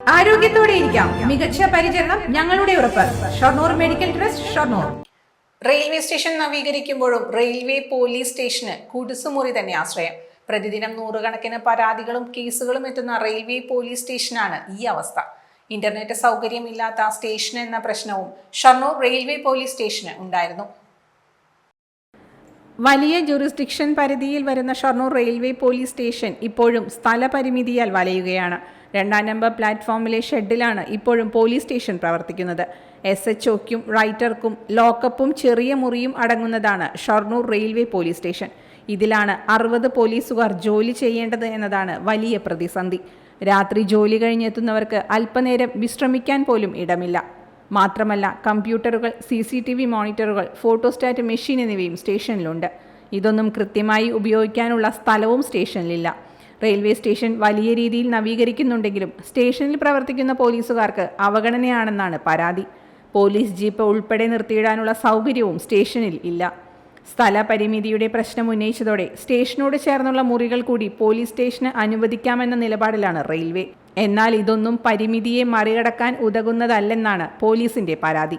ആരോഗ്യത്തോടെ ഇരിക്കാം. മികച്ച പരിചരണം ഞങ്ങളുടെ ഉറപ്പ്. Shoranur medical trust Shoranur. Railway station നവീകരിക്കുമ്പോഴും railway police സ്റ്റേഷന് കുടിസുമുറി തന്നെ ആശ്രയം. പ്രതിദിനം നൂറുകണക്കിന് പരാതികളും കേസുകളും എത്തുന്ന റെയിൽവേ പോലീസ് സ്റ്റേഷനാണ് ഈ അവസ്ഥ. ഇന്റർനെറ്റ് സൗകര്യമില്ലാത്ത സ്റ്റേഷൻ എന്ന പ്രശ്നവും ഷൊർണൂർ റെയിൽവേ പോലീസ് സ്റ്റേഷന് ഉണ്ടായിരുന്നു. വലിയ ജുറിസ്ഡിക്ഷൻ പരിധിയിൽ വരുന്ന ഷൊർണൂർ റെയിൽവേ പോലീസ് സ്റ്റേഷൻ ഇപ്പോഴും സ്ഥലപരിമിതിയാൽ വലയുകയാണ്. രണ്ടാം നമ്പർ പ്ലാറ്റ്ഫോമിലെ ഷെഡിലാണ് ഇപ്പോഴും പോലീസ് സ്റ്റേഷൻ പ്രവർത്തിക്കുന്നത്. എസ് എച്ച് ഒക്കും റൈറ്റർക്കും ലോക്കപ്പും ചെറിയ മുറിയും അടങ്ങുന്നതാണ് ഷൊർണൂർ റെയിൽവേ പോലീസ് സ്റ്റേഷൻ. ഇതിലാണ് അറുപത് പോലീസുകാർ ജോലി ചെയ്യേണ്ടത് എന്നതാണ് വലിയ പ്രതിസന്ധി. രാത്രി ജോലി കഴിഞ്ഞെത്തുന്നവർക്ക് അല്പനേരം വിശ്രമിക്കാൻ പോലും ഇടമില്ല. മാത്രമല്ല കമ്പ്യൂട്ടറുകൾ സി സി ടി വി മോണിറ്ററുകൾ ഫോട്ടോസ്റ്റാറ്റ് മെഷീൻ എന്നിവയും സ്റ്റേഷനിലുണ്ട്. ഇതൊന്നും കൃത്യമായി ഉപയോഗിക്കാനുള്ള സ്ഥലവും സ്റ്റേഷനിലില്ല. റെയിൽവേ സ്റ്റേഷൻ വലിയ രീതിയിൽ നവീകരിക്കുന്നുണ്ടെങ്കിലും സ്റ്റേഷനിൽ പ്രവർത്തിക്കുന്ന പോലീസുകാർക്ക് അവഗണനയാണെന്നാണ് പരാതി. പോലീസ് ജീപ്പ് ഉൾപ്പെടെ നിർത്തിയിടാനുള്ള സൗകര്യവും സ്റ്റേഷനിൽ ഇല്ല. സ്ഥലപരിമിതിയുടെ പ്രശ്നം ഉന്നയിച്ചതോടെ സ്റ്റേഷനോട് ചേർന്നുള്ള മുറികൾ കൂടി പോലീസ് സ്റ്റേഷന് അനുവദിക്കാമെന്ന നിലപാടിലാണ് റെയിൽവേ. എന്നാൽ ഇതൊന്നും പരിമിതിയെ മറികടക്കാൻ ഉതകുന്നതല്ലെന്നാണ് പോലീസിന്റെ പരാതി.